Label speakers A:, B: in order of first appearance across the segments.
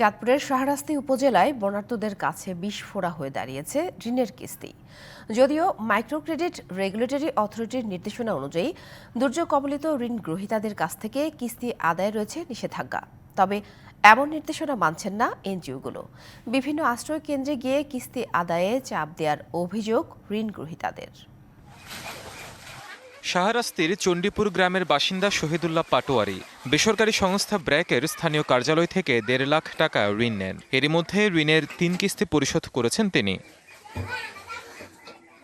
A: চাঁদপুরের শাহরাস্তি উপজেলায় বন্যার্তদের কাছে বিস্ফোরা হয়ে দাঁড়িয়েছে ঋণের কিস্তি। যদিও মাইক্রো ক্রেডিট রেগুলেটরি অথরিটির নির্দেশনা অনুযায়ী দুর্যোগ কবলিত ঋণ গ্রহীতাদের কাছ থেকে কিস্তি আদায় রয়েছে নিষেধাজ্ঞা। তবে এমন নির্দেশনা মানছেন না এনজিওগুলো। বিভিন্ন আশ্রয় কেন্দ্রে গিয়ে কিস্তি আদায়ে চাপ দেওয়ার অভিযোগ ঋণ গ্রহীতাদের।
B: শাহরাস্তির চণ্ডীপুর গ্রামের বাসিন্দা শহীদুল্লাহ পাটোয়ারি বেসরকারি সংস্থা ব্র্যাকের স্থানীয় কার্যালয় থেকে দেড় লাখ টাকা ঋণ নেন। এরই মধ্যে ঋণের তিন কিস্তি পরিশোধ করেছেন তিনি।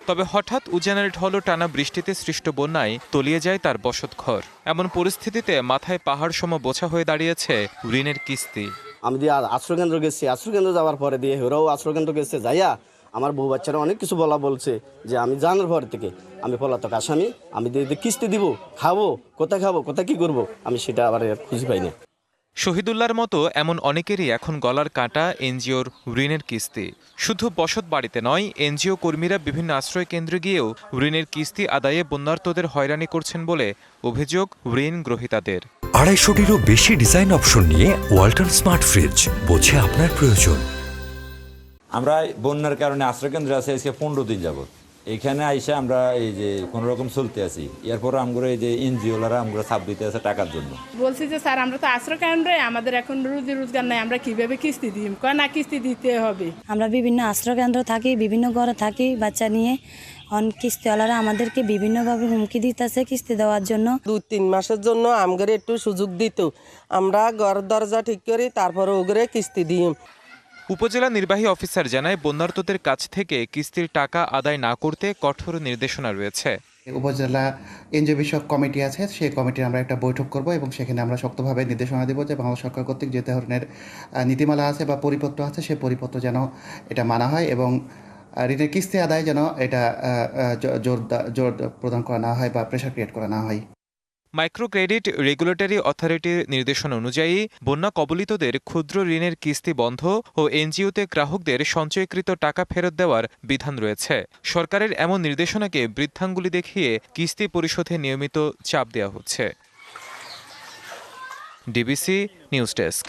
B: তবে হঠাৎ উজানের ঢল টানা বৃষ্টিতে সৃষ্ট বন্যায় তলিয়ে যায় তার বসতঘর এমন পরিস্থিতিতে মাথায় পাহাড় সম বোঝা হয়ে দাঁড়িয়েছে ঋণের কিস্তি।
C: আমি দিয়ে আশ্রয়কেন্দ্র গেছি, আশ্রয়কেন্দ্র যাওয়ার পরে দিয়ে ওরাও আশ্রয়কেন্দ্র গেছে, যাইয়া আমার বউ বাচ্চারা অনেক কিছু বলা বলছে যে আমি জানার পর থেকে আমি পলাতক আসামি আমি কিস্তি দিব খাব কোথায় খাব কোথায় কি করব আমি সেটা আবার আর খুঁজে পাই না।
B: শহীদুল্লাহর মতো এমন অনেকেরই এখন গলার কাঁটা এনজিওর ঋণের কিস্তি। শুধু বসত বাড়িতে নয় এনজিও কর্মীরা বিভিন্ন আশ্রয় কেন্দ্রে গিয়েও ঋণের কিস্তি আদায়ে বন্যার্তদের হয়রানি করছেন বলে অভিযোগ ঋণ গ্রহীতাদের।
D: আড়াইশোটিরও বেশি ডিজাইন অপশন নিয়ে ওয়াল্টন স্মার্ট ফ্রিজ বোঝে আপনার প্রয়োজন।
E: আমরা বন্যার কারণে আশ্রয়কেন্দ্রে আছে আজকে পনেরো দিন যাবত এখানে আইসা আমরা এই যে কোনো রকম চলতে আছি। এরপর আমরা এই যে এনজিওলারা আমরা সাপ দিতে আছে টাকার জন্য।
F: বলছি যে স্যার আমরা তো আশ্রয় কেন্দ্রে আমাদের এখন রুজি রোজগার নাই। আমরা কীভাবে কিস্তি দিই কয় না কিস্তি দিতে হবে।
G: আমরা বিভিন্ন আশ্রয়কেন্দ্র থাকি বিভিন্ন ঘরে থাকি বাচ্চা নিয়ে। অন কিস্তিওয়ালারা আমাদেরকে বিভিন্নভাবে হুমকি দিতেছে কিস্তি দেওয়ার জন্য।
H: দু তিন মাসের জন্য আমগরে একটু সুযোগ দিত। আমরা ঘর দরজা ঠিক করি তারপরে ওগরে কিস্তি দিই
B: উপজেলা নির্বাহী অফিসার জানায়, বন্যার্তদের কাছ থেকে কিস্তির টাকা আদায় না করতে কঠোর নির্দেশনা রয়েছে।
I: উপজেলা এনজিও বিষয়ক কমিটি আছে, সেই কমিটির আমরা একটা বৈঠক করব এবং সেখানে আমরা শক্তভাবে নির্দেশনা দেবো যে বাংলা সরকার কর্তৃক যে ধরনের নীতিমালা আছে বা পরিপত্র আছে সেই পরিপত্র যেন এটা মানা হয় এবং ঋণের কিস্তি আদায় যেন এটা জোর জোর প্রদান করা না হয় বা প্রেশার ক্রিয়েট করা না হয়।
B: মাইক্রো ক্রেডিট রেগুলেটরি অথরিটির নির্দেশনা অনুযায়ী, বন্যা কবলিতদের ক্ষুদ্র ঋণের কিস্তি বন্ধ ও এনজিওতে গ্রাহকদের সঞ্চয়কৃত টাকা ফেরত দেওয়ার বিধান রয়েছে। সরকারের এমন নির্দেশনাকে বৃদ্ধাঙ্গুলি দেখিয়ে কিস্তি পরিশোধে নিয়মিত চাপ দেওয়া হচ্ছে। DBC news desk.